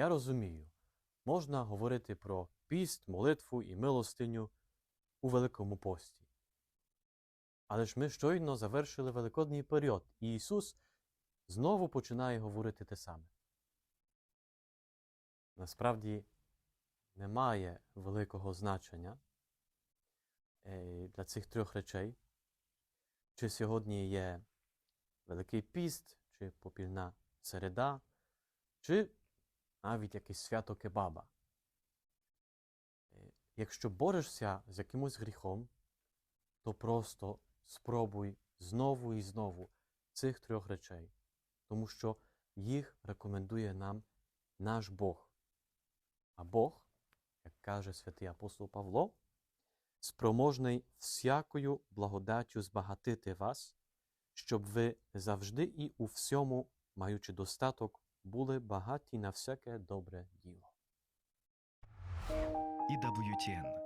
Я розумію, можна говорити про піст, молитву і милостиню у Великому пості. Але ж ми щойно завершили Великодній період, і Ісус знову починає говорити те саме. Насправді немає великого значення е, для цих трьох речей, чи сьогодні є Великий піст, чи попільна середа, чи навіть якесь свято кебаба. Е, Якщо борешся з якимось гріхом, то просто спробуй знову і знову цих трьох речей, тому що їх рекомендує нам наш Бог. А Бог, як каже святий апостол Павло, спроможний всякою благодаттю збагатити вас, щоб ви завжди і у всьому, маючи достаток, були багаті на всяке добре діло. EWTN